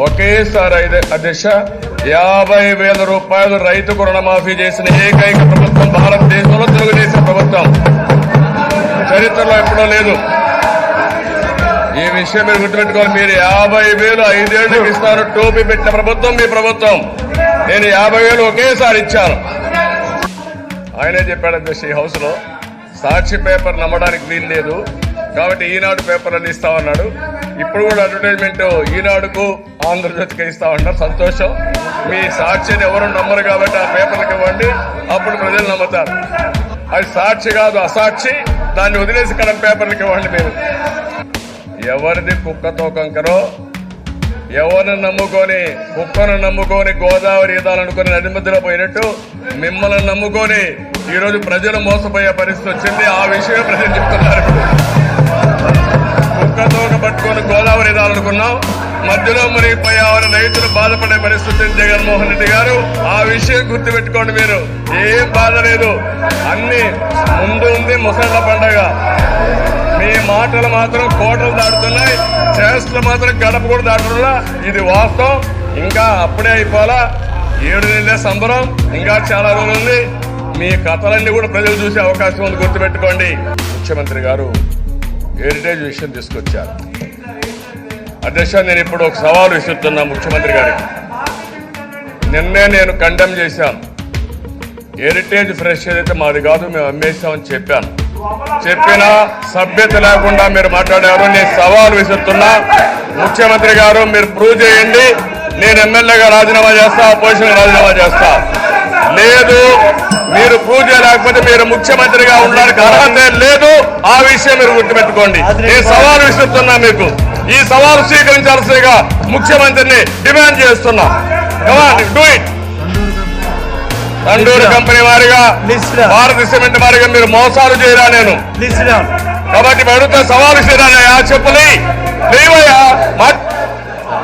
ఒకేసారి అయితే అధ్యక్ష యాభై వేల రూపాయలు రైతుకు రుణమాఫీ చేసిన ఏకైక ప్రభుత్వం భారతదేశంలో తెలుగుదేశం ప్రభుత్వం. చరిత్రలో ఎప్పుడూ లేదు. ఈ విషయం మీరు గుర్తుపెట్టుకోవాలి. మీరు యాభై వేలు ఐదేళ్ళకు ఇస్తారు. టోపీ పెట్టిన ప్రభుత్వం మీ ప్రభుత్వం. నేను యాభై వేలు ఒకేసారి ఇచ్చాను. ఆయనే చెప్పాడు అధ్యక్ష ఈ హౌస్లో సాక్షి పేపర్ నమ్మడానికి వీలు లేదు. కాబట్టి ఈనాడు పేపర్లను ఇస్తామన్నాడు. ఇప్పుడు కూడా అడ్వర్టైజ్మెంట్ ఈనాడుకు ఆంధ్రజ్యోతికి ఇస్తామన్నారు సంతోషం. మీ సాక్షిని ఎవరు నమ్మరు కాబట్టి ఆ పేపర్లకు ఇవ్వండి. అప్పుడు ప్రజలు నమ్ముతారు. అది సాక్షి కాదు అసాక్షి. దాన్ని వదిలేసి కడం పేపర్లకు ఇవ్వండి మీరు. ఎవరిది కుక్కతో కంకరో ఎవరిని నమ్ముకొని కుక్కను నమ్ముకొని గోదావరి ఈదాలనుకుని నది మధ్యలో పోయినట్టు మిమ్మల్ని నమ్ముకొని ఈరోజు ప్రజలు మోసపోయే పరిస్థితి వచ్చింది. ఆ విషయం ప్రజలు చెప్తున్నారు మధ్యలో మునిగిపోయామని రైతులు బాధపడే పరిస్థితి జగన్మోహన్ రెడ్డి గారు ఆ విషయం గుర్తుపెట్టుకోండి మీరు. ఏం బాధ లేదు. అన్ని ముందు ఉంది ముసళ్ళ పండగ. మీ మాటలు మాత్రం కోటలు దాటుతున్నాయి. చేష్టలు మాత్రం గడప కూడా దాటున్నా ఇది వాస్తవం. ఇంకా అప్పుడే అయిపోలా ఏడు నెలలే సంబరం. ఇంకా చాలా రోజులు ఉంది. మీ కథలన్నీ కూడా ప్రజలు చూసే అవకాశం ఉంది. గుర్తుపెట్టుకోండి. ముఖ్యమంత్రి గారు హెరిటేజ్ విషయం తీసుకొచ్చారు. అధ్యక్ష నేను ఇప్పుడు ఒక సవాలు విసురుతున్నా ముఖ్యమంత్రి గారికి. నిన్నే నేను కండెమ్ చేశాను హెరిటేజ్ ఫ్రెష్ ఏదైతే మాది కాదు మేము అమ్మేస్తామని చెప్పాను. చెప్పినా సభ్యత లేకుండా మీరు మాట్లాడారు. నేను సవాల్ విసురుతున్నా. ముఖ్యమంత్రి గారు మీరు ప్రూవ్ చేయండి. నేను ఎమ్మెల్యేగా రాజీనామా చేస్తా అపోజిషన్ రాజీనామా చేస్తా. లేదు మీరు ప్రూవ్ చేయలేకపోతే మీరు ముఖ్యమంత్రిగా ఉండడానికి అర్హత లేదు. ఆ విషయం మీరు గుర్తుపెట్టుకోండి. నేను సవాల్ విసురుతున్నా మీకు. ఈ సవాలు స్వీకరించాల్సిందిగా ముఖ్యమంత్రిని డిమాండ్ చేస్తున్నా. డూ ఇట్ తండూరు కంపెనీ వారిగా. భారత సిమెంట్ వారిగా మీరు మోసాలు చేయరా నేను. కాబట్టి అడుగుతా సవాలు చేయరా చెప్పులి